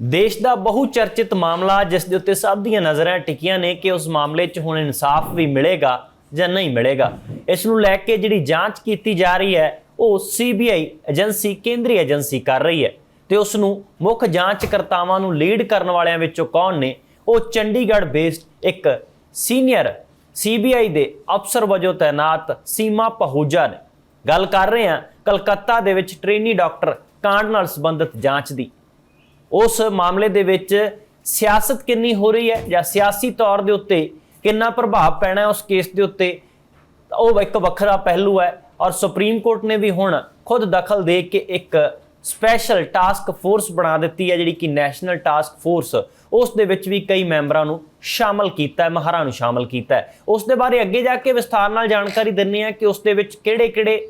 ਦੇਸ਼ ਦਾ ਬਹੁ ਚਰਚਿਤ ਮਾਮਲਾ, ਜਿਸ ਦੇ ਉੱਤੇ ਸਭ ਦੀਆਂ ਨਜ਼ਰਾਂ ਟਿਕੀਆਂ ਨੇ ਕਿ ਉਸ ਮਾਮਲੇ 'ਚ ਹੁਣ ਇਨਸਾਫ ਵੀ ਮਿਲੇਗਾ ਜਾਂ ਨਹੀਂ ਮਿਲੇਗਾ। ਇਸ ਨੂੰ ਲੈ ਕੇ ਜਿਹੜੀ ਜਾਂਚ ਕੀਤੀ ਜਾ ਰਹੀ ਹੈ, ਉਹ ਸੀਬੀਆਈ ਏਜੰਸੀ, ਕੇਂਦਰੀ ਏਜੰਸੀ ਕਰ ਰਹੀ ਹੈ ਤੇ ਉਸ ਨੂੰ ਮੁੱਖ ਜਾਂਚਕਰਤਾਵਾਂ ਨੂੰ ਲੀਡ ਕਰਨ ਵਾਲਿਆਂ ਵਿੱਚੋਂ ਕੌਣ ਨੇ, ਉਹ ਚੰਡੀਗੜ੍ਹ ਬੇਸਡ ਇੱਕ ਸੀਨੀਅਰ ਸੀਬੀਆਈ ਦੇ ਅਫਸਰ ਵਜੋਂ ਤਾਇਨਾਤ ਸੀਮਾ ਪਹੂਜਾ ਨੇ। ਗੱਲ ਕਰ ਰਹੇ ਹਾਂ ਕਲਕੱਤਾ ਦੇ ਵਿੱਚ ਟ੍ਰੇਨੀ ਡਾਕਟਰ ਕਾਂਡ ਨਾਲ ਸੰਬੰਧਿਤ ਜਾਂਚ ਦੀ। ਉਸ ਮਾਮਲੇ ਦੇ ਵਿੱਚ ਸਿਆਸਤ ਕਿੰਨੀ ਹੋ ਰਹੀ ਹੈ ਜਾਂ ਸਿਆਸੀ ਤੌਰ ਦੇ ਉੱਤੇ ਕਿੰਨਾ ਪ੍ਰਭਾਵ ਪੈਣਾ ਹੈ ਉਸ ਕੇਸ ਦੇ ਉੱਤੇ ਉਹ ਇੱਕ ਵੱਖਰਾ ਪਹਿਲੂ ਹੈ ਔਰ ਸੁਪਰੀਮ ਕੋਰਟ ਨੇ ਵੀ ਹੁਣ ਖੁਦ ਦਖਲ ਦੇ ਕੇ ਇੱਕ ਸਪੈਸ਼ਲ ਟਾਸਕ ਫੋਰਸ ਬਣਾ ਦਿੱਤੀ ਹੈ ਜਿਹੜੀ ਕਿ ਨੈਸ਼ਨਲ ਟਾਸਕ ਫੋਰਸ ਉਸ ਦੇ ਵਿੱਚ ਵੀ ਕਈ ਮੈਂਬਰਾਂ ਨੂੰ ਸ਼ਾਮਲ ਕੀਤਾ ਹੈ ਮਹਾਰਾਂ ਨੂੰ ਸ਼ਾਮਲ ਕੀਤਾ ਹੈ। ਉਸ ਦੇ ਬਾਰੇ ਅੱਗੇ ਜਾ ਕੇ ਵਿਸਥਾਰ ਨਾਲ ਜਾਣਕਾਰੀ ਦਿੰਨੇ ਆ ਕਿ ਉਸ ਦੇ ਵਿੱਚ ਕਿਹੜੇ-ਕਿਹੜੇ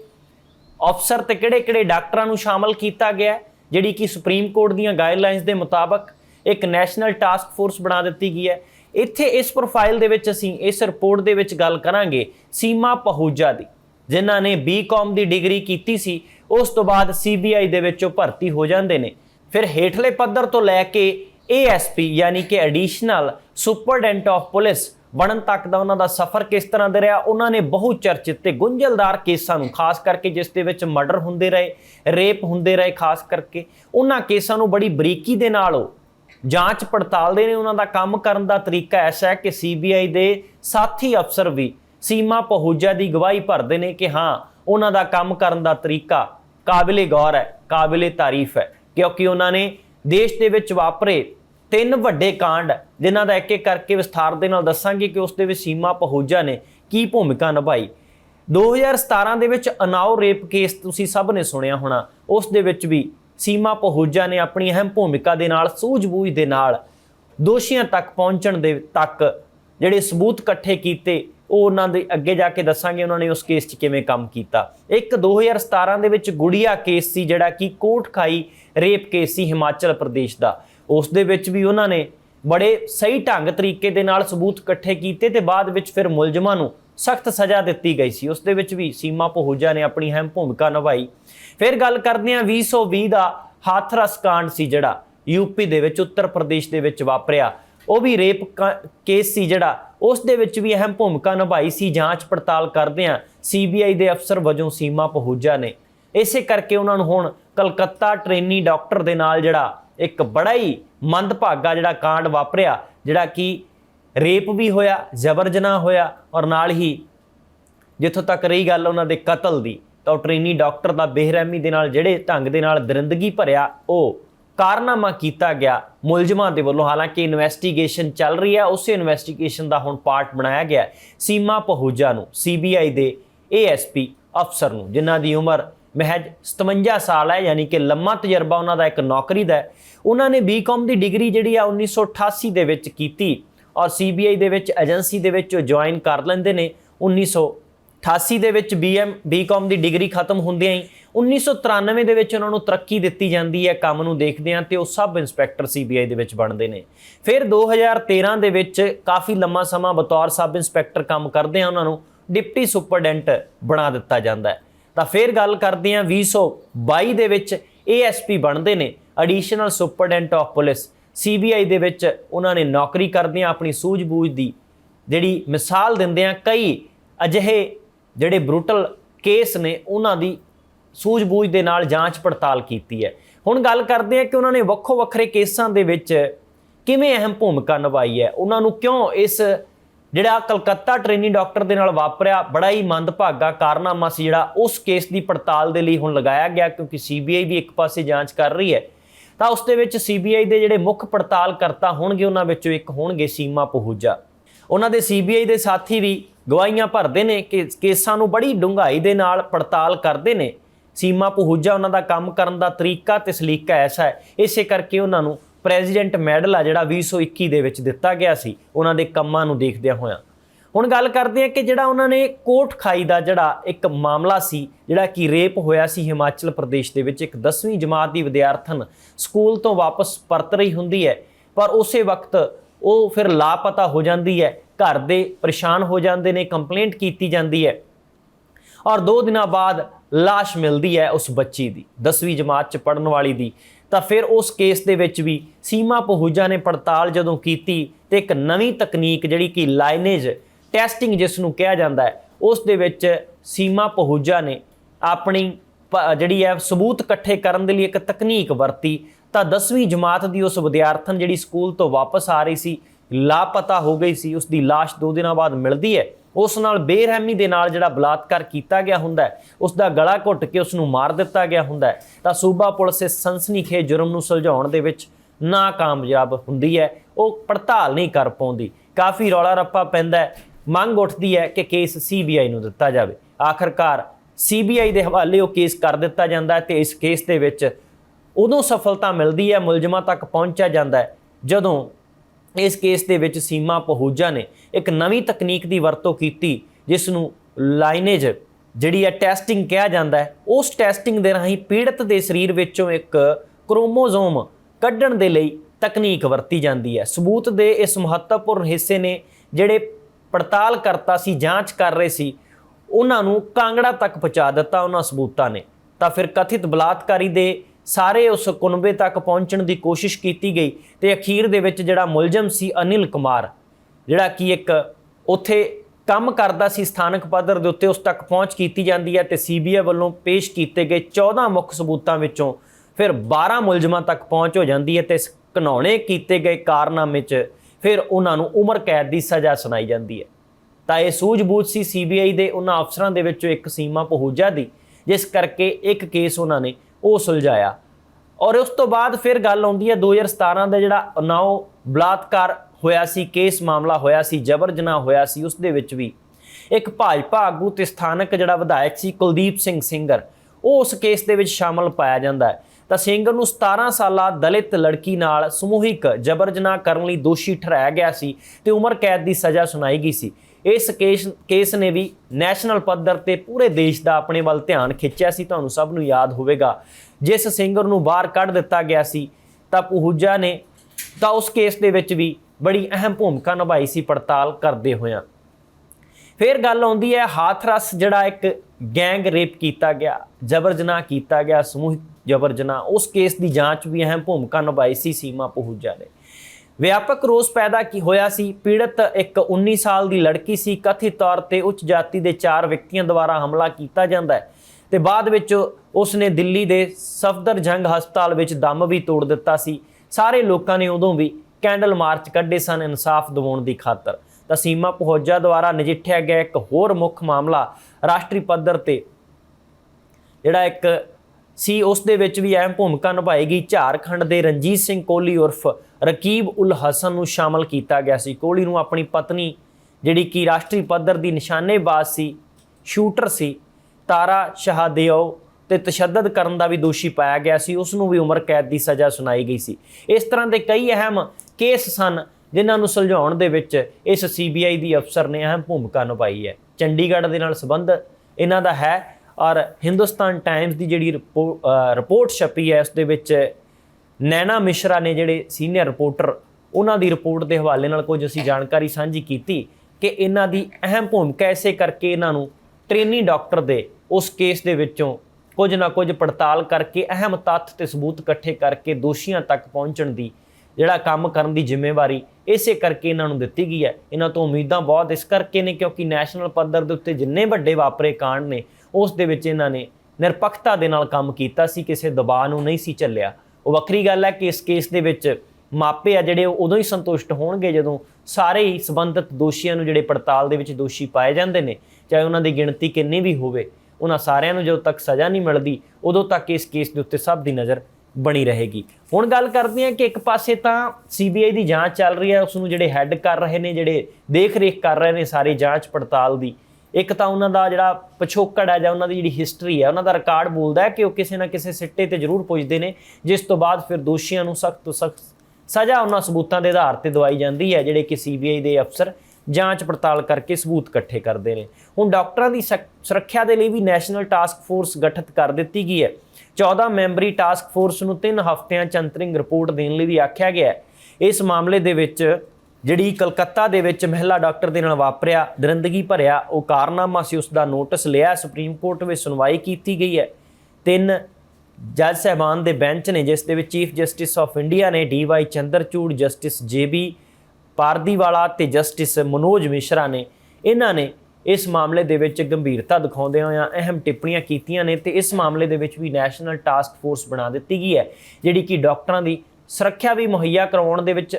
ਅਫਸਰ ਤੇ ਕਿਹੜੇ-ਕਿਹੜੇ ਡਾਕਟਰਾਂ ਨੂੰ ਸ਼ਾਮਲ ਕੀਤਾ ਗਿਆ ਹੈ, ਜਿਹੜੀ ਕਿ ਸੁਪਰੀਮ ਕੋਰਟ ਦੀਆਂ ਗਾਈਡਲਾਈਨਸ ਦੇ ਮੁਤਾਬਕ ਇੱਕ ਨੈਸ਼ਨਲ ਟਾਸਕ ਫੋਰਸ ਬਣਾ ਦਿੱਤੀ ਗਈ ਹੈ। ਇੱਥੇ ਇਸ ਪ੍ਰੋਫਾਈਲ ਦੇ ਵਿੱਚ ਅਸੀਂ ਇਸ ਰਿਪੋਰਟ ਦੇ ਵਿੱਚ ਗੱਲ ਕਰਾਂਗੇ ਸੀਮਾ ਪਹੂਜਾ ਦੀ, ਜਿਨ੍ਹਾਂ ਨੇ ਬੀਕਾਮ ਦੀ ਡਿਗਰੀ ਕੀਤੀ ਸੀ, ਉਸ ਤੋਂ ਬਾਅਦ ਸੀਬੀਆਈ ਦੇ ਵਿੱਚ ਉਹ ਭਰਤੀ ਹੋ ਜਾਂਦੇ ਨੇ। ਫਿਰ ਹੇਠਲੇ ਪੱਧਰ ਤੋਂ ਲੈ ਕੇ ਏਐਸਪੀ ਯਾਨੀ ਕਿ ਐਡੀਸ਼ਨਲ ਸੁਪਰਡੈਂਟ ਆਫ ਪੁਲਿਸ ਬਣਨ ਤੱਕ ਦਾ ਉਹਨਾਂ ਦਾ ਸਫ਼ਰ ਕਿਸ ਤਰ੍ਹਾਂ ਦਾ ਰਿਹਾ, ਉਹਨਾਂ ਨੇ ਬਹੁ ਚਰਚਿਤ ਤੇ ਗੁੰਝਲਦਾਰ ਕੇਸਾਂ ਨੂੰ, ਖਾਸ ਕਰਕੇ ਜਿਸ ਦੇ ਵਿੱਚ ਮਰਡਰ ਹੁੰਦੇ ਰਹੇ, ਰੇਪ ਹੁੰਦੇ ਰਹੇ ਖਾਸ ਕਰਕੇ, ਉਹਨਾਂ ਕੇਸਾਂ ਨੂੰ ਬੜੀ ਬਰੀਕੀ ਦੇ ਨਾਲ ਉਹ ਜਾਂਚ ਪੜਤਾਲਦੇ ਨੇ, ਉਹਨਾਂ ਦਾ ਕੰਮ ਕਰਨ ਦਾ ਤਰੀਕਾ ਐਸਾ ਹੈ ਕਿ ਸੀਬੀਆਈ ਦੇ ਸਾਥੀ ਅਫਸਰ ਵੀ ਸੀਮਾ ਪਹੂਜਾ ਦੀ ਗਵਾਹੀ ਭਰਦੇ ਨੇ ਕਿ ਹਾਂ, ਉਹਨਾਂ ਦਾ ਕੰਮ ਕਰਨ ਦਾ ਤਰੀਕਾ ਕਾਬਿਲੇ ਗੌਰ ਹੈ, ਕਾਬਿਲੇ ਤਾਰੀਫ ਹੈ, ਕਿਉਂਕਿ ਉਹਨਾਂ ਨੇ ਦੇਸ਼ ਦੇ ਵਿੱਚ ਵਾਪਰੇ ਤਿੰਨ ਵੱਡੇ ਕਾਂਡ, ਜਿਨ੍ਹਾਂ ਦਾ ਇੱਕ ਇੱਕ ਕਰਕੇ ਵਿਸਥਾਰ ਦੇ ਨਾਲ ਦੱਸਾਂਗੇ ਕਿ ਉਸ ਦੇ ਵਿੱਚ ਸੀਮਾ ਪਹੂਜਾ ਨੇ ਕੀ ਭੂਮਿਕਾ ਨਿਭਾਈ। 2017 ਦੇ ਵਿੱਚ ਅਨਾਉ ਰੇਪ ਕੇਸ ਤੁਸੀਂ ਸਭ ਨੇ ਸੁਣਿਆ ਹੋਣਾ। ਉਸ ਦੇ ਵਿੱਚ ਵੀ ਸੀਮਾ ਪਹੂਜਾ ਨੇ ਆਪਣੀ ਅਹਿਮ ਭੂਮਿਕਾ ਦੇ ਨਾਲ, ਸੂਝ-ਬੂਝ ਦੇ ਨਾਲ ਦੋਸ਼ੀਆਂ ਤੱਕ ਪਹੁੰਚਣ ਦੇ ਤੱਕ ਜਿਹੜੇ ਸਬੂਤ ਇਕੱਠੇ ਕੀਤੇ, ਉਹ ਉਹਨਾਂ ਦੇ ਅੱਗੇ ਜਾ ਕੇ ਦੱਸਾਂਗੇ ਉਹਨਾਂ ਨੇ ਉਸ ਕੇਸ 'ਚ ਕਿਵੇਂ ਕੰਮ ਕੀਤਾ। ਇੱਕ 2017 ਦੇ ਵਿੱਚ ਗੁੜੀਆ ਕੇਸ ਸੀ, ਜਿਹੜਾ ਕਿ ਕੋਟ ਖਾਈ ਰੇਪ ਕੇਸ ਸੀ ਹਿਮਾਚਲ ਪ੍ਰਦੇਸ਼ ਦਾ। ਉਸ ਦੇ ਵਿੱਚ ਵੀ ਉਹਨਾਂ ਨੇ ਬੜੇ ਸਹੀ ਢੰਗ ਤਰੀਕੇ ਦੇ ਨਾਲ ਸਬੂਤ ਇਕੱਠੇ ਕੀਤੇ ਤੇ ਬਾਅਦ ਵਿੱਚ ਫਿਰ ਮੁਲਜ਼ਮਾਂ ਨੂੰ ਸਖਤ ਸਜ਼ਾ ਦਿੱਤੀ ਗਈ ਸੀ। ਉਸ ਦੇ ਵਿੱਚ ਵੀ ਸੀਮਾ ਪਹੂਜਾ ਨੇ ਆਪਣੀ ਅਹਿਮ ਭੂਮਿਕਾ ਨਿਭਾਈ। ਫਿਰ ਗੱਲ ਕਰਦੇ ਹਾਂ 2020 ਦਾ ਹਾਥਰਸ ਕਾਂਡ ਸੀ ਜਿਹੜਾ ਯੂਪੀ ਦੇ ਵਿੱਚ, ਉੱਤਰ ਪ੍ਰਦੇਸ਼ ਦੇ ਵਿੱਚ ਵਾਪਰਿਆ। ਉਹ ਵੀ ਰੇਪ ਕੇਸ ਸੀ ਜਿਹੜਾ ਉਸ ਦੇ ਵਿੱਚ ਵੀ ਅਹਿਮ ਭੂਮਿਕਾ ਨਿਭਾਈ ਸੀ। ਜਾਂਚ ਪੜਤਾਲ ਕਰਦੇ ਆ ਸੀਬੀਆਈ ਦੇ ਅਫਸਰ ਵਜੋਂ ਸੀਮਾ ਪਹੂਜਾ ਨੇ। ਇਸੇ ਕਰਕੇ ਉਹਨਾਂ ਨੂੰ ਹੁਣ ਕਲਕੱਤਾ ਟ੍ਰੇਨੀ ਡਾਕਟਰ ਦੇ ਨਾਲ ਜਿਹੜਾ ਇੱਕ ਬੜਾ ਹੀ ਮੰਦਭਾਗਾ ਜਿਹੜਾ ਕਾਂਡ ਵਾਪਰਿਆ, ਜਿਹੜਾ ਕਿ ਰੇਪ ਵੀ ਹੋਇਆ, ਜ਼ਬਰ ਜਨਾਹ ਹੋਇਆ ਔਰ ਨਾਲ ਹੀ ਜਿੱਥੋਂ ਤੱਕ ਰਹੀ ਗੱਲ ਉਹਨਾਂ ਦੇ ਕਤਲ ਦੀ, ਤਾਂ ਉਹ ਟ੍ਰੇਨੀ ਡਾਕਟਰ ਦਾ ਬੇਰਹਿਮੀ ਦੇ ਨਾਲ, ਜਿਹੜੇ ਢੰਗ ਦੇ ਨਾਲ ਦਰਿੰਦਗੀ ਭਰਿਆ, ਉਹ ਕਾਰਨਾਮਾ ਕੀਤਾ ਗਿਆ ਮੁਲਜ਼ਮਾਂ ਦੇ ਵੱਲੋਂ। ਹਾਲਾਂਕਿ ਇਨਵੈਸਟੀਗੇਸ਼ਨ ਚੱਲ ਰਹੀ ਹੈ, ਉਸੇ ਇਨਵੈਸਟੀਗੇਸ਼ਨ ਦਾ ਹੁਣ ਪਾਰਟ ਬਣਾਇਆ ਗਿਆ ਸੀਮਾ ਪਹੂਜਾ ਨੂੰ ਸੀਬੀਆਈ ਦੇ ਏਐਸਪੀ ਅਫਸਰ ਨੂੰ, ਜਿਨ੍ਹਾਂ ਦੀ ਉਮਰ ਮਹਿਜ 57 ਸਾਲ ਹੈ, ਯਾਨੀ ਕਿ ਲੰਮਾ ਤਜਰਬਾ ਉਹਨਾਂ ਦਾ ਇੱਕ ਨੌਕਰੀ ਦਾ ਹੈ। ਉਹਨਾਂ ਨੇ ਬੀਕਾਮ ਦੀ ਡਿਗਰੀ ਜਿਹੜੀ ਆ 1988 ਦੇ ਵਿੱਚ ਕੀਤੀ ਔਰ ਸੀਬੀਆਈ ਦੇ ਵਿੱਚ ਏਜੰਸੀ ਦੇ ਵਿੱਚ ਜੁਆਇਨ ਕਰ ਲੈਂਦੇ ਨੇ। 1988 ਦੇ ਵਿੱਚ ਬੀਐਮ ਬੀਕਾਮ ਦੀ ਡਿਗਰੀ ਖਤਮ ਹੁੰਦਿਆਂ ਹੀ 1993 ਦੇ ਵਿੱਚ ਉਹਨਾਂ ਨੂੰ ਤਰੱਕੀ ਦਿੱਤੀ ਜਾਂਦੀ ਹੈ, ਕੰਮ ਨੂੰ ਦੇਖਦੇ ਹਾਂ ਤੇ ਉਹ ਸਬ ਇੰਸਪੈਕਟਰ ਸੀਬੀਆਈ ਦੇ ਵਿੱਚ ਬਣਦੇ ਨੇ। ਫਿਰ 2013 ਦੇ ਵਿੱਚ ਕਾਫੀ ਲੰਮਾ ਸਮਾਂ ਬਤੌਰ ਸਬ ਇੰਸਪੈਕਟਰ ਕੰਮ ਕਰਦੇ ਆ ਉਹਨਾਂ ਨੂੰ, ਡਿਪਟੀ ਸੁਪਰਡੈਂਟ ਬਣਾ ਦਿੱਤਾ ਜਾਂਦਾ ਹੈ। ਤਾਂ ਫਿਰ ਗੱਲ ਕਰਦੇ ਹਾਂ 2022 ਦੇ ਵਿੱਚ ਏਐਸਪੀ ਬਣਦੇ ਨੇ additional superintendent of police CBI ਦੇ ਵਿੱਚ ਉਹਨਾਂ ਨੇ ਨੌਕਰੀ ਕਰਦਿਆਂ ਆਪਣੀ ਸੂਝ-ਬੂਝ ਦੀ ਜਿਹੜੀ ਮਿਸਾਲ ਦਿੰਦੇ ਆ ਕਈ ਅਜਿਹੇ ਜਿਹੜੇ ਬਰੂਟਲ ਕੇਸ ਨੇ, ਉਹਨਾਂ ਦੀ ਸੂਝ-ਬੂਝ ਦੇ ਨਾਲ ਜਾਂਚ ਪੜਤਾਲ ਕੀਤੀ ਹੈ। ਹੁਣ ਗੱਲ ਕਰਦੇ ਆ ਕਿ ਉਹਨਾਂ ਨੇ ਵੱਖੋ ਵੱਖਰੇ ਕੇਸਾਂ ਦੇ ਵਿੱਚ ਕਿਵੇਂ ਅਹਿਮ ਭੂਮਿਕਾ ਨਿਭਾਈ ਹੈ। ਉਹਨਾਂ ਨੂੰ ਕਿਉਂ ਇਸ ਜਿਹੜਾ ਕਲਕੱਤਾ ਟ੍ਰੇਨੀ ਡਾਕਟਰ ਦੇ ਨਾਲ ਵਾਪਰਿਆ, ਬੜਾ ਹੀ ਮੰਦਭਾਗਾ ਕਾਰਨਾਮਾ ਸੀ ਜਿਹੜਾ ਉਸ ਕੇਸ ਦੀ ਪੜਤਾਲ ਦੇ ਲਈ ਹੁਣ ਲਗਾਇਆ ਗਿਆ ਕਿਉਂਕਿ ਸੀਬੀਆਈ ਵੀ ਇੱਕ ਪਾਸੇ ਜਾਂਚ ਕਰ ਰਹੀ ਹੈ। ਤਾਂ ਉਸ ਦੇ ਵਿੱਚ ਸੀਬੀਆਈ ਦੇ ਜਿਹੜੇ ਮੁੱਖ ਪੜਤਾਲ ਕਰਤਾ ਹੋਣਗੇ, ਉਹਨਾਂ ਵਿੱਚੋਂ ਇੱਕ ਹੋਣਗੇ ਸੀਮਾ ਪਹੂਜਾ। ਉਹਨਾਂ ਦੇ ਸੀਬੀਆਈ ਦੇ ਸਾਥੀ ਵੀ ਗਵਾਹੀਆਂ ਭਰਦੇ ਨੇ ਕਿ ਕੇਸਾਂ ਨੂੰ ਬੜੀ ਡੂੰਘਾਈ ਦੇ ਨਾਲ ਪੜਤਾਲ ਕਰਦੇ ਨੇ। ਸੀਮਾ ਪਹੂਜਾ ਉਹਨਾਂ ਦਾ ਕੰਮ ਕਰਨ ਦਾ ਤਰੀਕਾ ਤੇ ਸਲੀਕਾ ਐਸਾ ਹੈ। ਇਸੇ ਕਰਕੇ ਉਹਨਾਂ ਨੂੰ ਪ੍ਰੈਜ਼ੀਡੈਂਟ ਮੈਡਲ ਆ ਜਿਹੜਾ 2021 ਦੇ ਵਿੱਚ ਦਿੱਤਾ ਗਿਆ ਸੀ, ਉਹਨਾਂ ਦੇ ਕੰਮਾਂ ਨੂੰ ਦੇਖਦਿਆਂ ਹੋਇਆਂ। ਹੁਣ ਗੱਲ ਕਰਦੇ ਆ ਕਿ ਜਿਹੜਾ ਉਹਨਾਂ ਨੇ ਕੋਟ ਖਾਈ ਦਾ ਜਿਹੜਾ ਇੱਕ ਮਾਮਲਾ ਸੀ, ਜਿਹੜਾ ਕਿ ਰੇਪ ਹੋਇਆ ਸੀ ਹਿਮਾਚਲ ਪ੍ਰਦੇਸ਼ ਦੇ ਵਿੱਚ, ਇੱਕ 10ਵੀਂ ਜਮਾਤ ਦੀ ਵਿਦਿਆਰਥਣ ਸਕੂਲ ਤੋਂ ਵਾਪਸ ਪਰਤ ਰਹੀ ਹੁੰਦੀ ਹੈ, ਪਰ ਉਸੇ ਵਕਤ ਉਹ ਫਿਰ ਲਾਪਤਾ ਹੋ ਜਾਂਦੀ ਹੈ, ਘਰ ਦੇ ਪਰੇਸ਼ਾਨ ਹੋ ਜਾਂਦੇ ਨੇ, ਕੰਪਲੇਂਟ ਕੀਤੀ ਜਾਂਦੀ ਹੈ ਔਰ 2 ਦਿਨਾਂ ਬਾਅਦ লাশ ਮਿਲਦੀ ਹੈ ਉਸ ਬੱਚੀ ਦੀ 10ਵੀਂ ਜਮਾਤ ਚ ਪੜਨ ਵਾਲੀ ਦੀ। ਤਾਂ ਫਿਰ ਉਸ ਕੇਸ ਦੇ ਵਿੱਚ ਵੀ ਸੀਮਾ ਪਹੂਜਾ ਨੇ ਪੜਤਾਲ ਜਦੋਂ ਕੀਤੀ ਤੇ ਇੱਕ ਨਵੀਂ ਤਕਨੀਕ ਜਿਹੜੀ ਕਿ ਲਾਈਨੇਜ ਟੈਸਟਿੰਗ ਜਿਸ ਨੂੰ ਕਿਹਾ ਜਾਂਦਾ ਹੈ, ਉਸ ਦੇ ਵਿੱਚ ਸੀਮਾ ਪਹੂਜਾ ਨੇ ਆਪਣੀ ਪ- ਜਿਹੜੀ ਹੈ ਸਬੂਤ ਇਕੱਠੇ ਕਰਨ ਦੇ ਲਈ ਇੱਕ ਤਕਨੀਕ ਵਰਤੀ। ਤਾਂ 10ਵੀਂ ਜਮਾਤ ਦੀ ਉਸ ਵਿਦਿਆਰਥਣ ਜਿਹੜੀ ਸਕੂਲ ਤੋਂ ਵਾਪਸ ਆ ਰਹੀ ਸੀ, ਲਾਪਤਾ ਹੋ ਗਈ ਸੀ ਉਸ ਦੀ ਲਾਸ਼ 2 ਦਿਨਾਂ ਬਾਅਦ ਮਿਲਦੀ ਹੈ। ਉਸ ਨਾਲ ਬੇਰਹਿਮੀ ਦੇ ਨਾਲ ਜਿਹੜਾ ਬਲਾਤਕਾਰ ਕੀਤਾ ਗਿਆ ਹੁੰਦਾ ਹੈ, ਉਸ ਦਾ ਗਲਾ ਘੁੱਟ ਕੇ ਉਸ ਨੂੰ ਮਾਰ ਦਿੱਤਾ ਗਿਆ ਹੁੰਦਾ ਤਾਂ ਸੂਬਾ ਪੁਲਿਸ ਇਸ ਸਨਸਨੀਖੇਜ਼ ਜੁਰਮ ਨੂੰ ਸੁਲਝਾਉਣ ਦੇ ਵਿੱਚ ਨਾਕਾਮਯਾਬ ਹੁੰਦੀ ਹੈ। ਉਹ ਪੜਤਾਲ ਨਹੀਂ ਕਰ ਪਾਉਂਦੀ। ਕਾਫੀ ਰੌਲਾ ਰੱਪਾ ਪੈਂਦਾ ਹੈ। ਮੰਗ ਉੱਠਦੀ ਹੈ ਕਿ ਕੇਸ ਸੀਬੀਆਈ ਨੂੰ ਦਿੱਤਾ ਜਾਵੇ। ਆਖਰਕਾਰ ਸੀਬੀਆਈ ਦੇ ਹਵਾਲੇ ਉਹ ਕੇਸ ਕਰ ਦਿੱਤਾ ਜਾਂਦਾ ਹੈ ਤੇ ਇਸ ਕੇਸ ਦੇ ਵਿੱਚ ਉਦੋਂ ਸਫਲਤਾ ਮਿਲਦੀ ਹੈ, ਮੁਲਜ਼ਮਾਂ ਤੱਕ ਪਹੁੰਚਿਆ ਜਾਂਦਾ ਹੈ, ਜਦੋਂ ਇਸ ਕੇਸ ਦੇ ਵਿੱਚ ਸੀਮਾ ਪਹੂਜਾ ਨੇ ਇੱਕ ਨਵੀਂ ਤਕਨੀਕ ਦੀ ਵਰਤੋਂ ਕੀਤੀ, ਜਿਸ ਨੂੰ ਲਾਈਨੇਜ, ਜਿਹੜੀ ਹੈ ਟੈਸਟਿੰਗ ਕਿਹਾ ਜਾਂਦਾ ਹੈ, ਉਸ ਟੈਸਟਿੰਗ ਦੇ ਰਾਹੀਂ ਪੀੜਤ ਦੇ ਸਰੀਰ ਵਿੱਚੋਂ ਇੱਕ ਕ੍ਰੋਮੋਜ਼ੋਮ ਕੱਢਣ ਦੇ ਲਈ ਤਕਨੀਕ ਵਰਤੀ ਜਾਂਦੀ ਹੈ। ਸਬੂਤ ਦੇ ਇਸ ਮਹੱਤਵਪੂਰਨ ਹਿੱਸੇ ਨੇ ਜਿਹੜੇ ਪੜਤਾਲ ਕਰਤਾ ਸੀ, ਜਾਂਚ ਕਰ ਰਹੇ ਸੀ, ਉਹਨਾਂ ਨੂੰ ਕਾਂਗੜਾ ਤੱਕ ਪਹੁੰਚਾ ਦਿੱਤਾ ਉਹਨਾਂ ਸਬੂਤਾਂ ਨੇ। ਤਾਂ ਫਿਰ ਕਥਿਤ ਬਲਾਤਕਾਰੀ ਦੇ ਸਾਰੇ ਉਸ ਕੁਨਬੇ ਤੱਕ ਪਹੁੰਚਣ ਦੀ ਕੋਸ਼ਿਸ਼ ਕੀਤੀ ਗਈ ਤੇ ਅਖੀਰ ਦੇ ਵਿੱਚ ਜਿਹੜਾ ਮੁਲਜ਼ਮ ਸੀ ਅਨਿਲ ਕੁਮਾਰ, ਜਿਹੜਾ ਕਿ ਇੱਕ ਉੱਥੇ ਕੰਮ ਕਰਦਾ ਸੀ ਸਥਾਨਕ ਪੱਧਰ ਦੇ ਉੱਤੇ, ਉਸ ਤੱਕ ਪਹੁੰਚ ਕੀਤੀ ਜਾਂਦੀ ਹੈ ਤੇ ਸੀਬੀਆਈ ਵੱਲੋਂ ਪੇਸ਼ ਕੀਤੇ ਗਏ 14 ਮੁੱਖ ਸਬੂਤਾਂ ਵਿੱਚੋਂ ਫਿਰ 12 ਮੁਲਜ਼ਮਾਂ ਤੱਕ ਪਹੁੰਚ ਹੋ ਜਾਂਦੀ ਹੈ ਤੇ ਇਸ ਕੀਤੇ ਗਏ ਕਾਰਨਾਮੇ 'ਚ ਫਿਰ ਉਹਨਾਂ ਨੂੰ ਉਮਰ ਕੈਦ ਦੀ ਸਜ਼ਾ ਸੁਣਾਈ ਜਾਂਦੀ ਹੈ। ਤਾਂ ਇਹ ਸੂਝ-ਬੂਝ ਸੀ ਸੀਬੀਆਈ ਦੇ, ਉਹਨਾਂ ਅਫਸਰਾਂ ਦੇ ਵਿੱਚੋਂ ਇੱਕ ਸੀਮਾ ਪਹੂਜਾ ਦੀ, ਜਿਸ ਕਰਕੇ ਇੱਕ ਕੇਸ ਉਹਨਾਂ ਨੇ ਉਹ ਸੁਲਝਾਇਆ। ਔਰ ਉਸ ਤੋਂ ਬਾਅਦ ਫਿਰ ਗੱਲ ਆਉਂਦੀ ਹੈ 2017 ਦਾ ਜਿਹੜਾ ਉਨਾਓ ਬਲਾਤਕਾਰ ਹੋਇਆ ਸੀ, ਕੇਸ ਮਾਮਲਾ ਹੋਇਆ ਸੀ, ਜਬਰ ਜਨਾਹ ਹੋਇਆ ਸੀ, ਉਸ ਦੇ ਵਿੱਚ ਵੀ ਇੱਕ ਭਾਜਪਾ ਆਗੂ ਤੇ ਸਥਾਨਕ ਜਿਹੜਾ ਵਿਧਾਇਕ ਸੀ ਕੁਲਦੀਪ ਸਿੰਘ ਸਿੰਗਰ, ਉਹ ਉਸ ਕੇਸ ਦੇ ਵਿੱਚ ਸ਼ਾਮਲ ਪਾਇਆ ਜਾਂਦਾ ਹੈ। ਤਾਂ ਸਿੰਗਰ ਨੂੰ 17 ਸਾਲਾ ਦਲਿਤ ਲੜਕੀ ਨਾਲ ਸਮੂਹਿਕ ਜਬਰ ਜਨਾਹ ਕਰਨ ਲਈ ਦੋਸ਼ੀ ਠਹਿਰਾਇਆ ਗਿਆ ਸੀ ਤੇ ਉਮਰ ਕੈਦ ਦੀ ਸਜ਼ਾ ਸੁਣਾਈ ਗਈ ਸੀ। ਇਸ ਕੇਸ ਕੇਸ ਨੇ ਵੀ ਨੈਸ਼ਨਲ ਪੱਧਰ ਤੇ ਪੂਰੇ ਦੇਸ਼ ਦਾ ਆਪਣੇ ਵੱਲ ਧਿਆਨ ਖਿੱਚਿਆ ਸੀ, ਤੁਹਾਨੂੰ ਸਭ ਨੂੰ ਯਾਦ ਹੋਵੇਗਾ। ਜਿਸ ਸਿੰਗਰ ਨੂੰ ਬਾਹਰ ਕੱਢ ਦਿੱਤਾ ਗਿਆ ਸੀ, ਤਾਂ ਪਹੂਜਾ ਨੇ ਤਾਂ ਉਸ ਕੇਸ ਦੇ ਵਿੱਚ ਵੀ ਬੜੀ ਅਹਿਮ ਭੂਮਿਕਾ ਨਿਭਾਈ ਸੀ, ਪੜਤਾਲ ਕਰਦੇ ਹੋਇਆਂ। ਫਿਰ ਗੱਲ ਆਉਂਦੀ ਹੈ, ਹਾਥਰਸ ਜਿਹੜਾ ਇੱਕ ਗੈਂਗ ਰੇਪ ਕੀਤਾ ਗਿਆ ਜਬਰ ਜਨਾਹ ਕੀਤਾ ਗਿਆ, ਸਮੂਹਿਕ ਜਬਰ ਜਨਾਹ ਉਸ ਕੇਸ ਦੀ ਜਾਂਚ ਵੀ ਅਹਿਮ ਭੂਮਿਕਾ ਨਿਭਾਈ ਸੀ ਸੀਮਾ ਪਹੂਜਾ ਨੇ। ਵਿਆਪਕ ਰੋਸ ਪੈਦਾ ਕੀ ਹੋਇਆ ਸੀ? ਪੀੜਤ ਇੱਕ 19 ਸਾਲ ਦੀ ਲੜਕੀ ਸੀ। ਕਥਿਤ ਤੌਰ ਤੇ ਉੱਚ ਜਾਤੀ ਦੇ ਚਾਰ ਵਿਅਕਤੀਆਂ ਦੁਆਰਾ ਹਮਲਾ ਕੀਤਾ ਜਾਂਦਾ ਹੈ ਤੇ ਬਾਅਦ ਵਿੱਚ ਉਸ ਨੇ ਦਿੱਲੀ ਦੇ ਸਫਦਰ ਜੰਗ ਹਸਪਤਾਲ ਵਿੱਚ ਦਮ ਵੀ ਤੋੜ ਦਿੱਤਾ ਸੀ। ਸਾਰੇ ਲੋਕਾਂ ਨੇ ਉਦੋਂ ਵੀ ਕੈਂਡਲ ਮਾਰਚ ਕੱਢੇ ਸਨ ਇਨਸਾਫ ਦਿਵਾਉਣ ਦੀ ਖਾਤਰ। ਤਾਂ ਸੀਮਾ ਪਹੋਜਾ ਦੁਆਰਾ ਨਜਿੱਠਿਆ ਗਿਆ ਇੱਕ ਹੋਰ ਮੁੱਖ ਮਾਮਲਾ ਰਾਸ਼ਟਰੀ ਪੱਧਰ ਤੇ ਜਿਹੜਾ ਇੱਕ ਸੀ, ਉਸ ਦੇ ਵਿੱਚ ਵੀ ਅਹਿਮ ਭੂਮਿਕਾ ਨਿਭਾਏਗੀ। ਝਾਰਖੰਡ ਦੇ ਰਣਜੀਤ ਸਿੰਘ ਕੋਹਲੀ ਉਰਫ ਰਕੀਬ ਉਲ ਹਸਨ ਨੂੰ ਸ਼ਾਮਲ ਕੀਤਾ ਗਿਆ ਸੀ। ਕੋਹਲੀ ਨੂੰ ਆਪਣੀ ਪਤਨੀ, ਜਿਹੜੀ ਕਿ ਰਾਸ਼ਟਰੀ ਪੱਧਰ ਦੀ ਨਿਸ਼ਾਨੇਬਾਜ਼ ਸੀ, ਸ਼ੂਟਰ ਸੀ, ਤਾਰਾ ਸ਼ਹਾਦੇਓ ਤੇ ਤਸ਼ੱਦਦ ਕਰਨ ਦਾ ਵੀ ਦੋਸ਼ੀ ਪਾਇਆ ਗਿਆ ਸੀ। ਉਸ ਨੂੰ ਵੀ ਉਮਰ ਕੈਦ ਦੀ ਸਜ਼ਾ ਸੁਣਾਈ ਗਈ ਸੀ। ਇਸ ਤਰ੍ਹਾਂ ਦੇ ਕਈ ਅਹਿਮ ਕੇਸ ਸਨ, ਜਿਨ੍ਹਾਂ ਨੂੰ ਸੁਲਝਾਉਣ ਦੇ ਵਿੱਚ ਇਸ ਸੀਬੀਆਈ ਦੀ ਅਫਸਰ ਨੇ ਅਹਿਮ ਭੂਮਿਕਾ ਨਿਭਾਈ ਹੈ। ਚੰਡੀਗੜ੍ਹ ਦੇ ਨਾਲ ਸੰਬੰਧ ਇਹਨਾਂ ਦਾ ਹੈ। ਔਰ ਹਿੰਦੁਸਤਾਨ ਟਾਈਮਸ ਦੀ ਜਿਹੜੀ ਰਿਪੋ- ਰਿਪੋਰਟ ਛਪੀ ਹੈ, ਉਸ ਦੇ ਵਿੱਚ ਨੈਣਾ ਮਿਸ਼ਰਾ ਨੇ ਜਿਹੜੇ ਸੀਨੀਅਰ ਰਿਪੋਰਟਰ ਉਹਨਾਂ ਦੀ ਰਿਪੋਰਟ ਦੇ ਹਵਾਲੇ ਨਾਲ ਕੁਝ ਅਸੀਂ ਜਾਣਕਾਰੀ ਸਾਂਝੀ ਕੀਤੀ ਕਿ ਇਹਨਾਂ ਦੀ ਅਹਿਮ ਭੂਮਿਕਾ ਇਸੇ ਕਰਕੇ ਇਹਨਾਂ ਨੂੰ ਟ੍ਰੇਨੀ ਡਾਕਟਰ ਦੇ ਉਸ ਕੇਸ ਦੇ ਵਿੱਚੋਂ ਕੁਝ ਨਾ ਕੁਝ ਪੜਤਾਲ ਕਰਕੇ, ਅਹਿਮ ਤੱਥ ਤੇ ਸਬੂਤ ਇਕੱਠੇ ਕਰਕੇ ਦੋਸ਼ੀਆਂ ਤੱਕ ਪਹੁੰਚਣ ਦੀ ਜਿਹੜਾ ਕੰਮ ਕਰਨ ਦੀ ਜ਼ਿੰਮੇਵਾਰੀ ਇਸੇ ਕਰਕੇ ਇਹਨਾਂ ਨੂੰ ਦਿੱਤੀ ਗਈ ਹੈ। ਇਹਨਾਂ ਤੋਂ ਉਮੀਦਾਂ ਬਹੁਤ ਇਸ ਕਰਕੇ ਨੇ ਕਿਉਂਕਿ ਨੈਸ਼ਨਲ ਪੱਧਰ ਦੇ ਉੱਤੇ ਜਿੰਨੇ ਵੱਡੇ ਵਾਪਰੇ ਕਾਂਡ ਨੇ ਉਸ ਦੇ ਵਿੱਚ ਇਹਨਾਂ ਨੇ ਨਿਰਪੱਖਤਾ ਦੇ ਨਾਲ ਕੰਮ ਕੀਤਾ ਸੀ, ਕਿਸੇ ਦਬਾਅ ਨੂੰ ਨਹੀਂ ਸੀ ਚੱਲਿਆ ਉਹ ਵੱਖਰੀ ਗੱਲ ਹੈ ਕਿ ਇਸ ਕੇਸ ਦੇ ਵਿੱਚ ਮਾਪੇ ਆ ਜਿਹੜੇ, ਉਹ ਉਦੋਂ ਹੀ ਸੰਤੁਸ਼ਟ ਹੋਣਗੇ ਜਦੋਂ ਸਾਰੇ ਹੀ ਸੰਬੰਧਿਤ ਦੋਸ਼ੀਆਂ ਨੂੰ ਜਿਹੜੇ ਪੜਤਾਲ ਦੇ ਵਿੱਚ ਦੋਸ਼ੀ ਪਾਏ ਜਾਂਦੇ ਨੇ, ਚਾਹੇ ਉਹਨਾਂ ਦੀ ਗਿਣਤੀ ਕਿੰਨੀ ਵੀ ਹੋਵੇ, ਉਹਨਾਂ ਸਾਰਿਆਂ ਨੂੰ ਜਦੋਂ ਤੱਕ ਸਜ਼ਾ ਨਹੀਂ ਮਿਲਦੀ, ਉਦੋਂ ਤੱਕ ਇਸ ਕੇਸ ਦੇ ਉੱਤੇ ਸਭ ਦੀ ਨਜ਼ਰ ਬਣੀ ਰਹੇਗੀ। ਹੁਣ ਗੱਲ ਕਰਦੇ ਹਾਂ ਕਿ ਇੱਕ ਪਾਸੇ ਤਾਂ ਸੀਬੀਆਈ ਦੀ ਜਾਂਚ ਚੱਲ ਰਹੀ ਹੈ, ਉਸ ਨੂੰ ਜਿਹੜੇ ਹੈੱਡ ਕਰ ਰਹੇ ਨੇ, ਜਿਹੜੇ ਦੇਖ ਰੇਖ ਕਰ ਰਹੇ ਨੇ, ਸਾਰੇ ਜਾਂਚ ਪੜਤਾਲ ਦੀ। ਇੱਕ ਤਾਂ ਉਹਨਾਂ ਦਾ ਜਿਹੜਾ ਪਿਛੋਕੜ ਹੈ ਜਾਂ ਉਹਨਾਂ ਦੀ ਜਿਹੜੀ ਹਿਸਟਰੀ ਹੈ, ਉਹਨਾਂ ਦਾ ਰਿਕਾਰਡ ਬੋਲਦਾ ਹੈ ਕਿ ਉਹ ਕਿਸੇ ਨਾ ਕਿਸੇ ਸਿੱਟੇ ਤੇ ਜ਼ਰੂਰ ਪੁੱਜਦੇ ਨੇ, ਜਿਸ ਤੋਂ ਬਾਅਦ ਫਿਰ ਦੋਸ਼ੀਆਂ ਨੂੰ ਸਖਤ ਤੋਂ ਸਖਤ ਸਜ਼ਾ ਉਹਨਾਂ ਸਬੂਤਾਂ ਦੇ ਆਧਾਰ ਤੇ ਦਵਾਈ ਜਾਂਦੀ ਹੈ, ਜਿਹੜੇ ਕਿ ਸੀਬੀਆਈ ਦੇ ਅਫਸਰ ਜਾਂਚ ਪੜਤਾਲ ਕਰਕੇ ਸਬੂਤ ਇਕੱਠੇ ਕਰਦੇ ਨੇ। ਹੁਣ ਡਾਕਟਰਾਂ ਦੀ ਸਕ- ਸੁਰੱਖਿਆ ਦੇ ਲਈ ਵੀ ਨੈਸ਼ਨਲ ਟਾਸਕ ਫੋਰਸ ਗਠਿਤ ਕਰ ਦਿੱਤੀ ਗਈ ਹੈ। 14 ਮੈਂਬਰੀ ਟਾਸਕ ਫੋਰਸ ਨੂੰ 3 ਹਫ਼ਤਿਆਂ ਚ ਅੰਤਰਿੰਗ ਰਿਪੋਰਟ ਦੇਣ ਲਈ ਵੀ ਆਖਿਆ ਗਿਆ ਹੈ। ਇਸ ਮਾਮਲੇ ਦੇ ਵਿੱਚ ਜਿਹੜੀ ਕਲਕੱਤਾ ਦੇ ਵਿੱਚ ਮਹਿਲਾ ਡਾਕਟਰ ਦੇ ਨਾਲ ਵਾਪਰਿਆ, ਦਰਿੰਦਗੀ ਭਰਿਆ, ਉਹ ਕਾਰਨਾਮਾ ਸੀ ਉਸ ਦਾ ਨੋਟਿਸ ਲਿਆ, ਸੁਪਰੀਮ ਕੋਰਟ ਵਿੱਚ ਸੁਣਵਾਈ ਕੀਤੀ ਗਈ ਹੈ। ਤਿੰਨ ਜੱਜ ਸਾਹਿਬਾਨ ਦੇ ਬੈਂਚ ਨੇ, ਜਿਸ ਦੇ ਵਿੱਚ ਚੀਫ ਜਸਟਿਸ ਆਫ ਇੰਡੀਆ ਨੇ, D Y Chandrachud, justice J B Pardiwala ਤੇ ਜਸਟਿਸ ਮਨੋਜ ਮਿਸ਼ਰਾ ਨੇ। ਇਹਨਾਂ ਨੇ ਇਸ ਮਾਮਲੇ ਦੇ ਵਿੱਚ ਗੰਭੀਰਤਾ ਦਿਖਾਉਂਦੇ ਹੋਇਆਂ ਅਹਿਮ ਟਿੱਪਣੀਆਂ ਕੀਤੀਆਂ ਨੇ ਤੇ ਇਸ ਮਾਮਲੇ ਦੇ ਵਿੱਚ ਵੀ ਨੈਸ਼ਨਲ ਟਾਸਕ ਫੋਰਸ ਬਣਾ ਦਿੱਤੀ ਗਈ ਹੈ, ਜਿਹੜੀ ਕਿ ਡਾਕਟਰਾਂ ਦੀ ਸੁਰੱਖਿਆ ਵੀ ਮੁਹੱਈਆ ਕਰਵਾਉਣ ਦੇ ਵਿੱਚ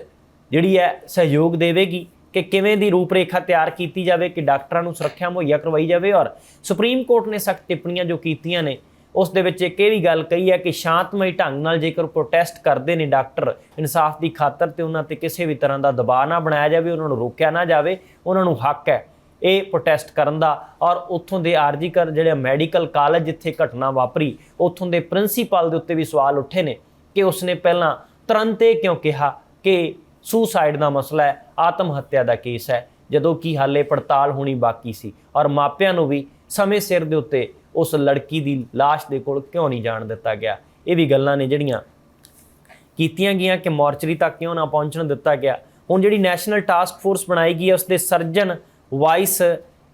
ਜਿਹੜੀ ਹੈ ਸਹਿਯੋਗ ਦੇਵੇਗੀ ਕਿ ਕਿਵੇਂ ਦੀ ਰੂਪਰੇਖਾ ਤਿਆਰ ਕੀਤੀ ਜਾਵੇ, ਕਿ ਡਾਕਟਰਾਂ ਨੂੰ ਸੁਰੱਖਿਆ ਮੁਹੱਈਆ ਕਰਵਾਈ ਜਾਵੇ ਔਰ ਸੁਪਰੀਮ ਕੋਰਟ ਨੇ ਸਖਤ ਟਿੱਪਣੀਆਂ ਜੋ ਕੀਤੀਆਂ ਨੇ, ਉਸ ਦੇ ਵਿੱਚ ਇੱਕ ਇਹ ਵੀ ਗੱਲ ਕਹੀ ਹੈ ਕਿ ਸ਼ਾਂਤਮਈ ਢੰਗ ਨਾਲ ਜੇਕਰ ਪ੍ਰੋਟੈਸਟ ਕਰਦੇ ਨੇ ਡਾਕਟਰ ਇਨਸਾਫ ਦੀ ਖਾਤਰ ਤੇ ਉਹਨਾਂ ਤੇ ਕਿਸੇ ਵੀ ਤਰ੍ਹਾਂ ਦਾ ਦਬਾਅ ਨਾ ਬਣਾਇਆ ਜਾਵੇ, ਉਹਨਾਂ ਨੂੰ ਰੋਕਿਆ ਨਾ ਜਾਵੇ, ਉਹਨਾਂ ਨੂੰ ਹੱਕ ਹੈ ਇਹ ਪ੍ਰੋਟੈਸਟ ਕਰਨ ਦਾ ਔਰ ਉੱਥੋਂ ਦੇ ਆਰਜੀ ਕਰ ਜਿਹੜੇ ਮੈਡੀਕਲ ਕਾਲਜ ਜਿੱਥੇ ਘਟਨਾ ਵਾਪਰੀ, ਉੱਥੋਂ ਦੇ ਪ੍ਰਿੰਸੀਪਲ ਦੇ ਉੱਤੇ ਵੀ ਸਵਾਲ ਉੱਠੇ ਨੇ ਕਿ ਉਸਨੇ ਪਹਿਲਾਂ ਤੁਰੰਤ ਇਹ ਕਿਉਂ ਕਿਹਾ ਕਿ ਸੁਸਾਈਡ ਦਾ ਮਸਲਾ ਹੈ ਆਤਮ ਹੱਤਿਆ ਦਾ ਕੇਸ ਹੈ। ਜਦੋਂ ਕਿ ਹਾਲੇ ਪੜਤਾਲ ਹੋਣੀ ਬਾਕੀ ਸੀ ਔਰ ਮਾਪਿਆਂ ਨੂੰ ਵੀ ਸਮੇਂ ਸਿਰ ਦੇ ਉੱਤੇ ਉਸ ਲੜਕੀ ਦੀ ਲਾਸ਼ ਦੇ ਕੋਲ ਕਿਉਂ ਨਹੀਂ ਜਾਣ ਦਿੱਤਾ ਗਿਆ? ਇਹ ਵੀ ਗੱਲਾਂ ਨੇ ਜਿਹੜੀਆਂ ਕੀਤੀਆਂ ਗਈਆਂ ਕਿ ਮੋਰਚਰੀ ਤੱਕ ਕਿਉਂ ਨਾ ਪਹੁੰਚਣ ਦਿੱਤਾ ਗਿਆ। ਹੁਣ ਜਿਹੜੀ ਨੈਸ਼ਨਲ ਟਾਸਕ ਫੋਰਸ ਬਣਾਈ ਗਈ ਹੈ ਉਸ ਦੇ surgeon vice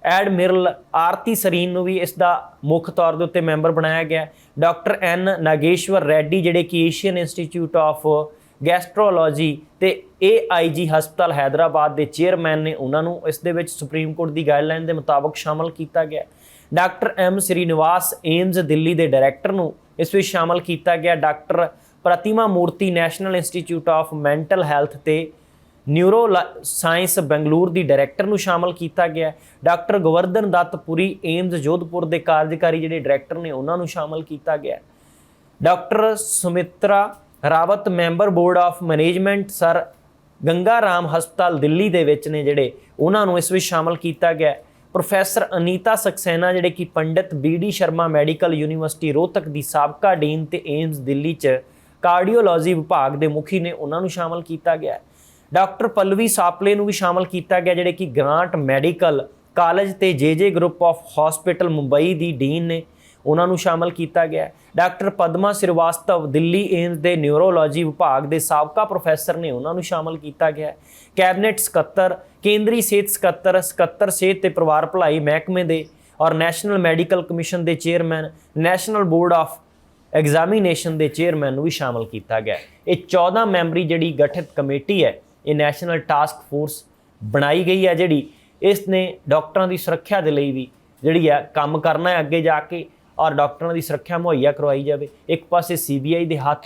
admiral Aarti Sarin ਨੂੰ ਵੀ ਇਸ ਦਾ ਮੁੱਖ ਤੌਰ ਦੇ ਉੱਤੇ ਮੈਂਬਰ ਬਣਾਇਆ ਗਿਆ। ਡਾਕਟਰ ਐਨ ਨਾਗੇਸ਼ਵਰ ਰੈਡੀ, ਜਿਹੜੇ ਕਿ ਏਸ਼ੀਅਨ ਇੰਸਟੀਚਿਊਟ ਆਫ ਗੈਸਟ੍ਰੋਲੋਜੀ ਤੇ ਏਆਈਜੀ ਹਸਪਤਾਲ ਹੈਦਰਾਬਾਦ ਦੇ ਚੇਅਰਮੈਨ ਨੇ ਉਹਨਾਂ ਨੂੰ ਇਸ ਦੇ ਵਿੱਚ ਸੁਪਰੀਮ ਕੋਰਟ ਦੀ ਗਾਈਡਲਾਈਨ ਦੇ ਮੁਤਾਬਕ ਸ਼ਾਮਲ ਕੀਤਾ ਗਿਆ। Doctor M Srinivas AIIMS, Delhi ਦੇ ਡਾਇਰੈਕਟਰ ਨੂੰ ਇਸ ਵਿੱਚ ਸ਼ਾਮਲ ਕੀਤਾ ਗਿਆ। Doctor Pratima Murthy, national institute of mental health ਤੇ ਨਿਊਰੋ ਸਾਇੰਸ ਬੈਂਗਲੁਰੂ ਦੀ ਡਾਇਰੈਕਟਰ ਨੂੰ ਸ਼ਾਮਲ ਕੀਤਾ ਗਿਆ। ਡਾਕਟਰ ਗਵਰਧਨ ਦੱਤ ਪੁਰੀ, ਏਮਜ਼, ਜੋਧਪੁਰ ਦੇ ਕਾਰਜਕਾਰੀ ਜਿਹੜੇ ਡਾਇਰੈਕਟਰ ਨੇ ਉਹਨਾਂ ਨੂੰ ਸ਼ਾਮਲ ਕੀਤਾ ਗਿਆ। Doctor Sumitra Rawat member board of management sir Ganga Ram ਹਸਪਤਾਲ ਦਿੱਲੀ ਦੇ ਵਿੱਚ ਨੇ ਜਿਹੜੇ ਉਹਨਾਂ ਨੂੰ ਇਸ ਵਿੱਚ ਸ਼ਾਮਲ ਕੀਤਾ ਗਿਆ ਪ੍ਰੋਫੈਸਰ ਅਨੀਤਾ ਸਕਸੈਨਾ ਜਿਹੜੇ ਕਿ Pandit B D Sharma medical university Rohtak ਦੀ ਸਾਬਕਾ ਡੀਨ ਤੇ ਏਮਜ਼ ਦਿੱਲੀ 'ਚ ਕਾਰਡੀਓਲੋਜੀ ਵਿਭਾਗ ਦੇ ਮੁਖੀ ਨੇ ਉਹਨਾਂ ਨੂੰ ਸ਼ਾਮਲ ਕੀਤਾ ਗਿਆ ਡਾਕਟਰ ਪਲਵੀ ਸਾਪਲੇ ਨੂੰ ਵੀ ਸ਼ਾਮਲ ਕੀਤਾ ਗਿਆ ਜਿਹੜੇ ਕਿ ਗ੍ਰਾਂਟ ਮੈਡੀਕਲ ਕਾਲਜ ਤੇ JJ group of hospital Mumbai the dean ਨੇ। ਉਹਨਾਂ ਨੂੰ ਸ਼ਾਮਲ ਕੀਤਾ ਗਿਆ ਹੈ। ਡਾਕਟਰ ਪਦਮਾ ਸਿਰਵਾਸਤਵ, ਦਿੱਲੀ ਏਮਜ਼ ਦੇ ਨਿਊਰੋਲੋਜੀ ਵਿਭਾਗ ਦੇ ਸਾਬਕਾ ਪ੍ਰੋਫੈਸਰ ਨੇ ਉਹਨਾਂ ਨੂੰ ਸ਼ਾਮਲ ਕੀਤਾ ਗਿਆ ਹੈ। ਕੈਬਨਿਟ ਸਕੱਤਰ, ਕੇਂਦਰੀ ਸਿਹਤ ਸਕੱਤਰ ਸਕੱਤਰ ਸਿਹਤ ਤੇ ਪਰਿਵਾਰ ਭਲਾਈ ਮਹਿਕਮੇ ਦੇ ਔਰ ਨੈਸ਼ਨਲ ਮੈਡੀਕਲ ਕਮਿਸ਼ਨ ਦੇ chairman, national board of examination ਦੇ ਚੇਅਰਮੈਨ ਨੂੰ ਵੀ ਸ਼ਾਮਲ ਕੀਤਾ ਗਿਆ ਇਹ 14 ਮੈਂਬਰੀ ਜਿਹੜੀ ਗਠਿਤ ਕਮੇਟੀ ਹੈ, ਇਹ ਨੈਸ਼ਨਲ ਟਾਸਕ ਫੋਰਸ ਬਣਾਈ ਗਈ ਹੈ ਜਿਹੜੀ ਇਸ ਨੇ ਡਾਕਟਰਾਂ ਦੀ ਸੁਰੱਖਿਆ ਦੇ ਲਈ ਵੀ ਜਿਹੜੀ ਆ ਕੰਮ ਕਰਨਾ ਹੈ ਅੱਗੇ ਜਾ ਕੇ ਔਰ ਡਾਕਟਰਾਂ ਦੀ ਸੁਰੱਖਿਆ ਮੁਹੱਈਆ ਕਰਵਾਈ ਜਾਵੇ। ਇੱਕ ਪਾਸੇ ਸੀਬੀਆਈ ਦੇ ਹੱਥ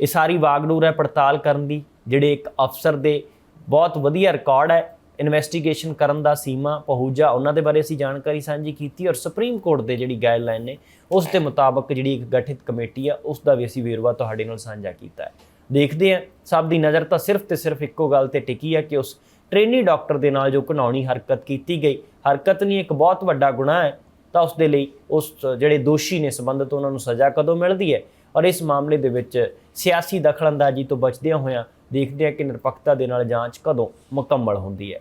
ਇਹ ਸਾਰੀ ਵਾਗਡੋਰ ਹੈ ਪੜਤਾਲ ਕਰਨ ਦੀ, ਜਿਹੜੇ ਇੱਕ ਅਫਸਰ ਦੇ ਬਹੁਤ ਵਧੀਆ ਰਿਕਾਰਡ ਹੈ, ਇਨਵੈਸਟੀਗੇਸ਼ਨ ਕਰਨ ਦਾ ਸੀਮਾ ਪਹੂਜਾ ਉਹਨਾਂ ਦੇ ਬਾਰੇ ਅਸੀਂ ਜਾਣਕਾਰੀ ਸਾਂਝੀ ਕੀਤੀ ਔਰ ਸੁਪਰੀਮ ਕੋਰਟ ਦੇ ਜਿਹੜੀ ਗਾਈਡਲਾਈਨ ਨੇ, ਉਸ ਦੇ ਮੁਤਾਬਕ ਜਿਹੜੀ ਇੱਕ ਗਠਿਤ ਕਮੇਟੀ ਆ, ਉਸ ਦਾ ਵੀ ਅਸੀਂ ਵੇਰਵਾ ਤੁਹਾਡੇ ਨਾਲ ਸਾਂਝਾ ਕੀਤਾ ਹੈ। ਦੇਖਦੇ ਹਾਂ, ਸਭ ਦੀ ਨਜ਼ਰ ਤਾਂ ਸਿਰਫ ਤੇ ਸਿਰਫ ਇੱਕੋ ਗੱਲ ਤੇ ਟਿਕੀ ਹੈ ਕਿ ਉਸ ਟ੍ਰੇਨੀ ਡਾਕਟਰ ਦੇ ਨਾਲ ਜੋ ਘਿਨਾਉਣੀ ਹਰਕਤ ਕੀਤੀ ਗਈ, ਹਰਕਤ ਨਹੀਂ, ਇੱਕ ਬਹੁਤ ਵੱਡਾ ਗੁਨਾਹ ਹੈ ਤਾਂ ਉਸ ਦੇ ਲਈ ਉਸ ਜਿਹੜੇ ਦੋਸ਼ੀ ਨੇ ਸੰਬੰਧਿਤ ਉਹਨਾਂ ਨੂੰ ਸਜ਼ਾ ਕਦੋਂ ਮਿਲਦੀ ਹੈ ਔਰ ਇਸ ਮਾਮਲੇ ਦੇ ਵਿੱਚ ਸਿਆਸੀ ਦਖਲਅੰਦਾਜ਼ੀ ਤੋਂ ਬਚਦਿਆਂ ਹੋਇਆਂ ਦੇਖਦੇ ਹਾਂ ਕਿ ਨਿਰਪੱਖਤਾ ਦੇ ਨਾਲ ਜਾਂਚ ਕਦੋਂ ਮੁਕੰਮਲ ਹੁੰਦੀ ਹੈ।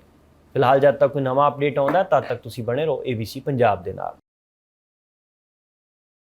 ਫਿਲਹਾਲ ਜਦ ਤੱਕ ਕੋਈ ਨਵਾਂ ਅਪਡੇਟ ਆਉਂਦਾ, ਤਦ ਤੱਕ ਤੁਸੀਂ ਬਣੇ ਰਹੋ ABC ਪੰਜਾਬ ਦੇ ਨਾਲ।